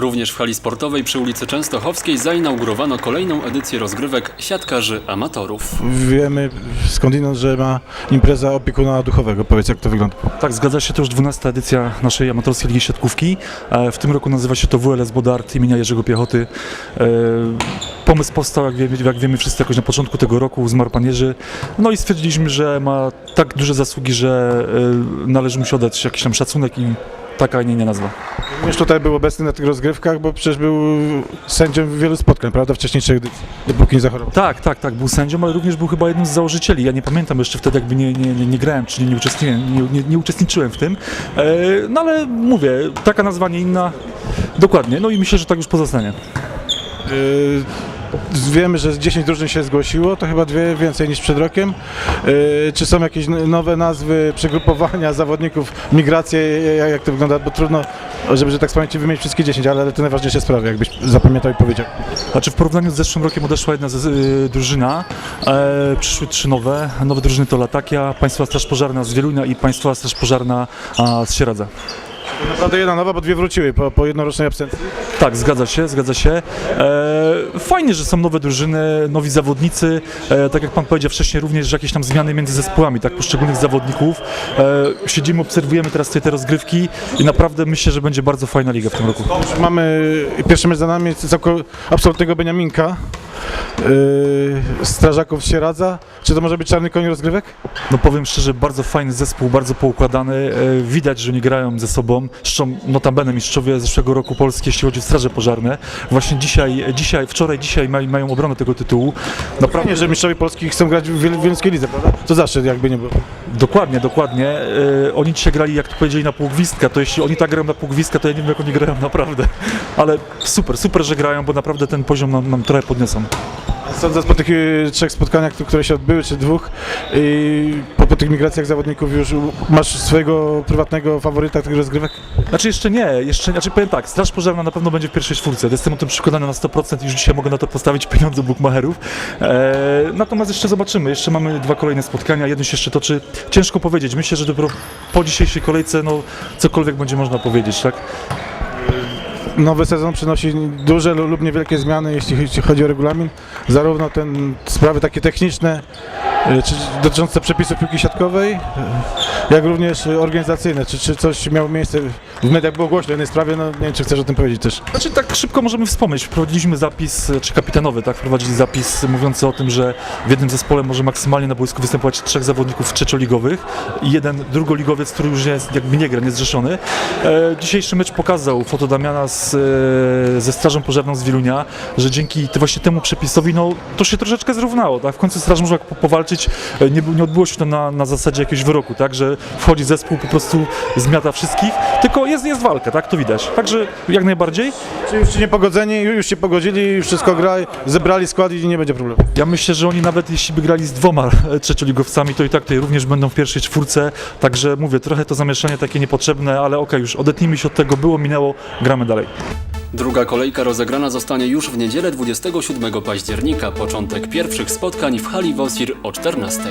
Również w hali sportowej przy ulicy Częstochowskiej zainaugurowano kolejną edycję rozgrywek siatkarzy amatorów. Wiemy skądinąd, że ma impreza opiekuna duchowego. Powiedz, jak to wygląda. Tak, zgadza się, to już 12 edycja naszej amatorskiej Ligi Siatkówki. E, W tym roku nazywa się to WLS Bodart imienia Jerzego Piechoty. E, Pomysł powstał, jak wiemy, jak wiemy wszyscy, jakoś na początku tego roku, zmarł pan Jerzy. No i stwierdziliśmy, że ma tak duże zasługi, że e, należy mu się oddać jakiś tam szacunek i taka, a nie inna nazwa. Również tutaj był obecny na tych rozgrywkach, bo przecież był sędzią wielu spotkań, prawda, wcześniejszych edycji, dopóki nie zachorował. Tak, tak, tak, był sędzią, ale również był chyba jednym z założycieli. Ja nie pamiętam jeszcze wtedy, jakby nie, nie, nie, nie grałem, czyli nie uczestniczyłem, nie, nie, nie uczestniczyłem w tym. E, no ale mówię, taka nazwa, nie inna. Dokładnie, no i myślę, że tak już pozostanie. Yy, Wiemy, że 10 drużyn się zgłosiło, to chyba dwie więcej niż przed rokiem. Yy, Czy są jakieś nowe nazwy przegrupowania zawodników, migracje, jak to wygląda? Bo trudno, żeby, że tak z pamięci wymienić wszystkie 10, ale, te najważniejsze sprawy, jakbyś zapamiętał i powiedział. Znaczy w porównaniu z zeszłym rokiem odeszła jedna z, y, drużyna, e, przyszły trzy nowe. Nowe drużyny to Latakia, Państwowa Straż Pożarna z Wielunia i Państwowa Straż Pożarna a, z Sieradza. To naprawdę jedna nowa, bo dwie wróciły po, po jednorocznej absencji. Tak, zgadza się, zgadza się. E, fajnie, że są nowe drużyny, nowi zawodnicy. E, tak jak Pan powiedział wcześniej, również że jakieś tam zmiany między zespołami, tak, poszczególnych zawodników. E, siedzimy, obserwujemy teraz tutaj te rozgrywki i naprawdę myślę, że będzie bardzo fajna liga w tym roku. Mamy pierwszy mecz za nami, całko, absolutnego Beniaminka. Yy, strażaków z Sieradza. Czy to może być czarny koń rozgrywek? No powiem szczerze, bardzo fajny zespół, bardzo poukładany. E, Widać, że oni grają ze sobą. Zresztą notabene mistrzowie zeszłego roku Polski, jeśli chodzi o straże pożarne. Właśnie dzisiaj, dzisiaj wczoraj, dzisiaj maj, mają obronę tego tytułu. Naprawdę Fajnie, że mistrzowie Polski chcą grać w Wiel- Wielkiej Lidze, prawda? To zawsze jakby nie było. Dokładnie, dokładnie. E, oni dzisiaj grali, jak to powiedzieli, na półgwistka, to jeśli oni tak grają na półgwistka, to ja nie wiem, jak oni grają naprawdę. Ale super, super, że grają, bo naprawdę ten poziom nam, nam trochę podniosą. Sądząc po tych y, trzech spotkaniach, które się odbyły, czy dwóch, po, po tych migracjach zawodników już masz swojego prywatnego faworyta tych rozgrywek? Znaczy jeszcze nie, jeszcze, znaczy powiem tak, Straż Pożarna na pewno będzie w pierwszej czwórce, jestem o tym przekonany na 100% i już dzisiaj mogę na to postawić pieniądze bukmacherów. E, natomiast jeszcze zobaczymy, jeszcze mamy dwa kolejne spotkania, jedno się jeszcze toczy. Ciężko powiedzieć, myślę, że dopiero po dzisiejszej kolejce, no cokolwiek będzie można powiedzieć, tak? Nowy sezon przynosi duże lub niewielkie zmiany, jeśli chodzi o regulamin. Zarówno ten sprawy takie techniczne, czy dotyczące przepisów piłki siatkowej, y, jak również y, organizacyjne. Czy, czy coś miało miejsce w mediach było głośno o jednej sprawie, no nie wiem, czy chcesz o tym powiedzieć też. Znaczy tak szybko możemy wspomnieć. Wprowadziliśmy zapis, czy kapitanowy, tak, wprowadzili zapis mówiący o tym, że w jednym zespole może maksymalnie na boisku występować trzech zawodników trzecioligowych i jeden drugoligowiec, który już jest, jakby nie gra, niezrzeszony. E, dzisiejszy mecz pokazał foto Damiana z, e, ze Strażą Pożarną z Wielunia, że dzięki właśnie temu przepisowi, no to się troszeczkę zrównało, tak, w końcu Straż może po- powalczyć, e, nie, był- nie odbyło się to na, na zasadzie jakiegoś wyroku, tak, że wchodzi zespół, po prostu zmiata wszystkich, tylko jest, jest walka, tak, to widać. Także jak najbardziej. Czy już ci niepogodzeni, już się pogodzili, już wszystko gra, zebrali skład i nie będzie problemu. Ja myślę, że oni nawet jeśli by grali z dwoma e, trzecioligowcami, to i tak tutaj również będą w pierwszej czwórce. Także mówię, trochę to zamieszanie takie niepotrzebne, ale okej, już odetnijmy się od tego, było, minęło, gramy dalej. Druga kolejka rozegrana zostanie już w niedzielę 27 października, początek pierwszych spotkań w hali Wosir o 14.